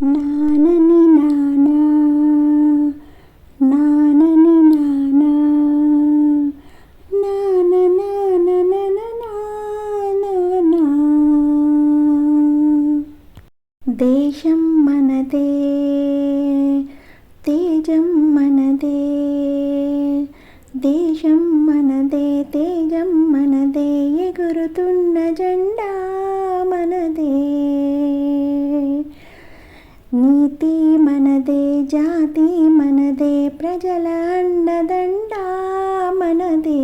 నానని నానా నానని నానా నాన నాన నానా దేశం మనదే తేజం మనదే దే నీతి మనదే జాతి మనదే ప్రజల అండదండ మనదే.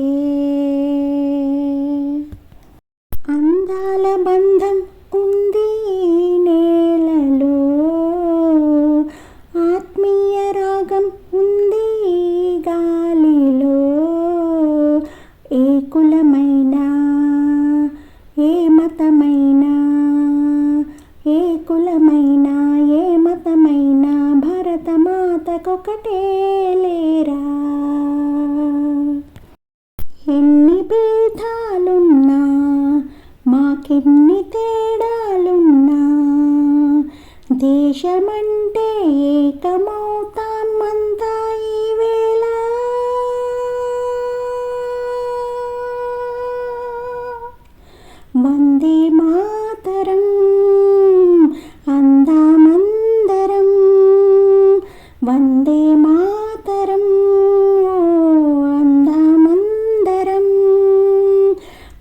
అందాల బంధం ఉంది నేలలో ఆత్మీయ రాగం ఉంది గాలిలో. ఏ కులమైనా ఏ మతమైనా ఏ కులమైనా భరతమాతకొకటే లేరా? ఎన్ని భేదాలున్నా మాకెన్ని తేడాలున్నా దేశమంటే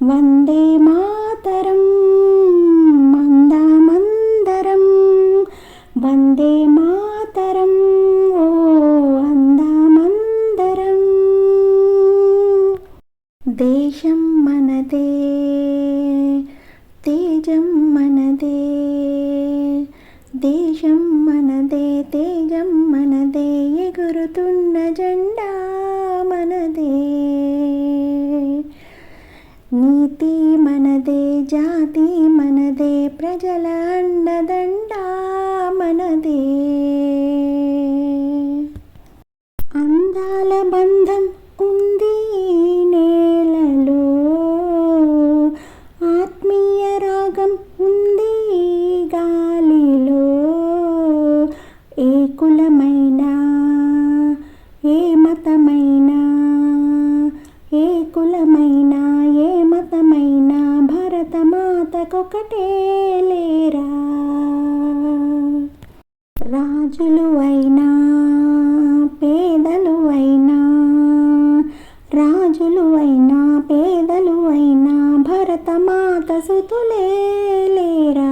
వందే మాతరం మందమందరం వందే మాతరం ఓ అందమందరం దేశం మనదే తేజం మనదే దేశం మనదే తే మనదే ఎగురుతున్న జెండా మనదే నీతి మనదే జాతి మనదే ప్రజల అండదండ మనదే. అందాల బంధం ఉంది నేలలో ఆత్మీయ రాగం ఉంది గాలిలో. ఏ కులమైనా ఏ మతమైనా ఏ కులమైనా ఏ మతమైనా ఒకటే లేరా? రాజులు అయినా పేదలు అయినా రాజులు అయినా పేదలు అయినా భరతమాత సుతులే లేరా?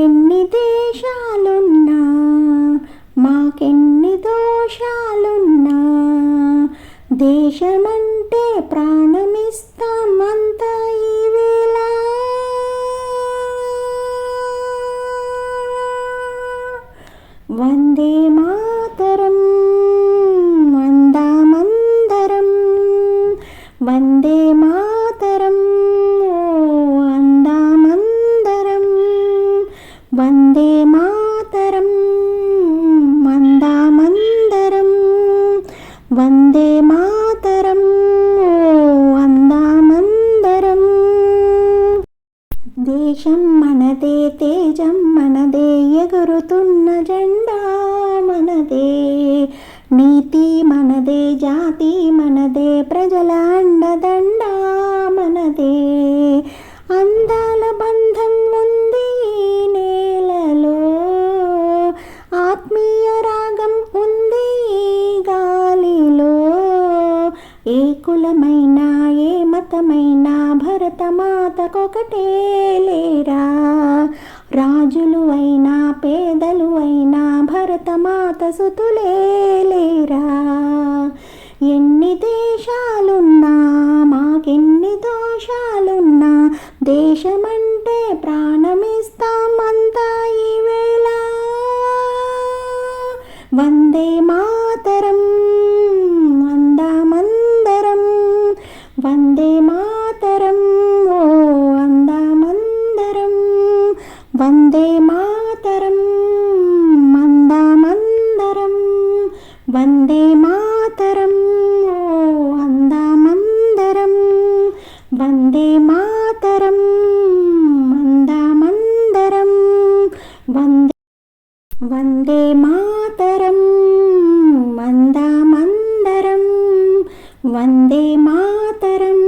ఎన్ని దేశాలున్నా మాకెన్ని దోషాలున్నా దేశమంటే ప్రాణమిస్తా వందే మాతరం అందామందరం వందే మాతరం ఓ అందామందరం వందే మాతరం అందామందరం వందే మాతరం ఓ అందామందరం దేశం మనదే తేజం మనదే ఎగురుతున్న జ ఏ కులమైనా ఏ మతమైనా భరతమాతకొకటే లేరా? రాజులు అయినా పేదలు అయినా భరతమాత సుతులే లేరా? ఎన్ని దేశాలున్నా మాకెన్ని దోషాలున్నా దేశమంటే ప్రాణ వందే మాతరం ఓ అందామందరం వందే మాతరం అందామందరం వందే వందే మాతరం మందమందరం వందే మాతరం